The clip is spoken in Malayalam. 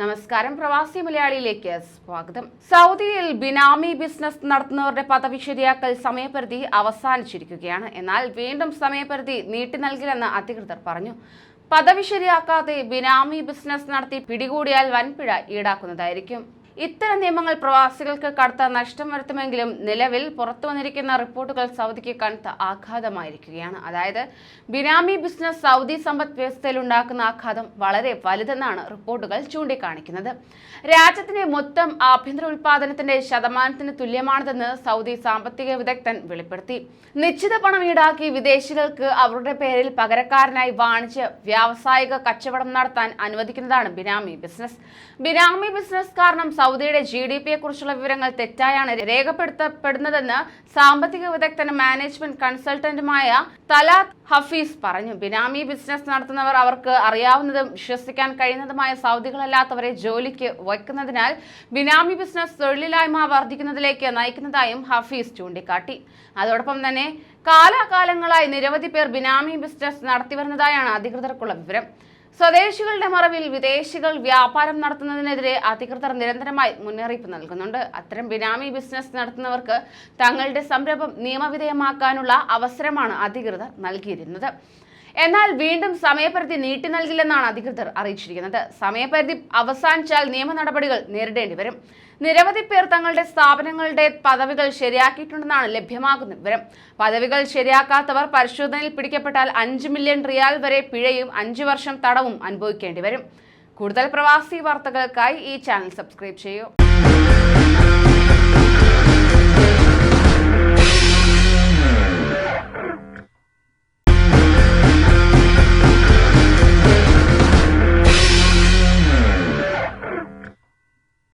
നമസ്കാരം. പ്രവാസി മലയാളിയിലേക്ക് സ്വാഗതം. സൗദിയിൽ ബിനാമി ബിസിനസ് നടത്തുന്നവരുടെ പദവി ശരിയാക്കൽ സമയപരിധി അവസാനിച്ചിരിക്കുകയാണ്. എന്നാൽ വീണ്ടും സമയപരിധി നീട്ടി നൽകില്ലെന്ന് അധികൃതർ പറഞ്ഞു. പദവി ശരിയാക്കാതെ ബിനാമി ബിസിനസ് നടത്തി പിടികൂടിയാൽ വൻപിഴ ഈടാക്കുന്നതായിരിക്കും. ഇത്തരം നിയമങ്ങൾ പ്രവാസികൾക്ക് കടുത്ത നഷ്ടം വരുത്തുമെങ്കിലും നിലവിൽ പുറത്തു വന്നിരിക്കുന്ന റിപ്പോർട്ടുകൾ സൗദിക്ക് കടുത്ത ആഘാതമായിരിക്കുകയാണ്. അതായത് ബിനാമി ബിസിനസ് സൗദി സമ്പദ് വ്യവസ്ഥയിൽ ഉണ്ടാക്കുന്ന ആഘാതം വളരെ വലുതെന്നാണ് റിപ്പോർട്ടുകൾ ചൂണ്ടിക്കാണിക്കുന്നത്. രാജ്യത്തിന്റെ മൊത്തം ആഭ്യന്തര ഉൽപാദനത്തിന്റെ ശതമാനത്തിന് തുല്യമാണിതെന്ന് സൗദി സാമ്പത്തിക വിദഗ്ധൻ വെളിപ്പെടുത്തി. നിശ്ചിത പണം ഈടാക്കി വിദേശികൾക്ക് അവരുടെ പേരിൽ പകരക്കാരനായി വാണിജ്യ വ്യാവസായിക കച്ചവടം നടത്താൻ അനുവദിക്കുന്നതാണ് ബിനാമി ബിസിനസ്. ബിനാമി ബിസിനസ് കാരണം സൗദിയുടെ ജി ഡി പിയെ കുറിച്ചുള്ള വിവരങ്ങൾ തെറ്റായാണ് രേഖപ്പെടുത്തപ്പെടുന്നതെന്ന് സാമ്പത്തിക വിദഗ്ധന മാനേജ്മെന്റ് കൺസൾട്ടന്റുമായ തലാത്ത് ഹഫീസ് പറഞ്ഞു. ബിനാമി ബിസിനസ് നടത്തുന്നവർ അവർക്ക് അറിയാവുന്നതും വിശ്വസിക്കാൻ കഴിയുന്നതുമായ സൗദികളല്ലാത്തവരെ ജോലിക്ക് വയ്ക്കുന്നതിനാൽ ബിനാമി ബിസിനസ് തൊഴിലില്ലായ്മ വർദ്ധിക്കുന്നതിലേക്ക് നയിക്കുന്നതായും ഹഫീസ് ചൂണ്ടിക്കാട്ടി. അതോടൊപ്പം തന്നെ കാലാകാലങ്ങളായി നിരവധി പേർ ബിനാമി ബിസിനസ് നടത്തിവരുന്നതായാണ് അധികൃതർക്കുള്ള വിവരം. സ്വദേശികളുടെ മറവിൽ വിദേശികൾ വ്യാപാരം നടത്തുന്നതിനെതിരെ അധികൃതർ നിരന്തരമായി മുന്നറിയിപ്പ് നൽകുന്നുണ്ട്. അത്തരം ബിനാമി ബിസിനസ് നടത്തുന്നവർക്ക് തങ്ങളുടെ സംരംഭം നിയമവിധേയമാക്കാനുള്ള അവസരമാണ് അധികൃതർ നൽകിയിരുന്നത്. എന്നാൽ വീണ്ടും സമയപരിധി നീട്ടി നൽകില്ലെന്നാണ് അധികൃതർ അറിയിച്ചിരിക്കുന്നത്. സമയപരിധി അവസാനിച്ചാൽ നിയമ നടപടികൾ നേരിടേണ്ടി വരും. നിരവധി പേർ തങ്ങളുടെ സ്ഥാപനങ്ങളുടെ പദവികൾ ശരിയാക്കിയിട്ടുണ്ടെന്നാണ് ലഭ്യമാകുന്ന വിവരം. പദവികൾ ശരിയാക്കാത്തവർ പരിശോധനയിൽ പിടിക്കപ്പെട്ടാൽ അഞ്ച് മില്യൺ റിയാൽ വരെ പിഴയും അഞ്ചു വർഷം തടവും അനുഭവിക്കേണ്ടി വരും. കൂടുതൽ പ്രവാസി വാർത്തകൾക്കായി ഈ ചാനൽ സബ്സ്ക്രൈബ് ചെയ്യൂ.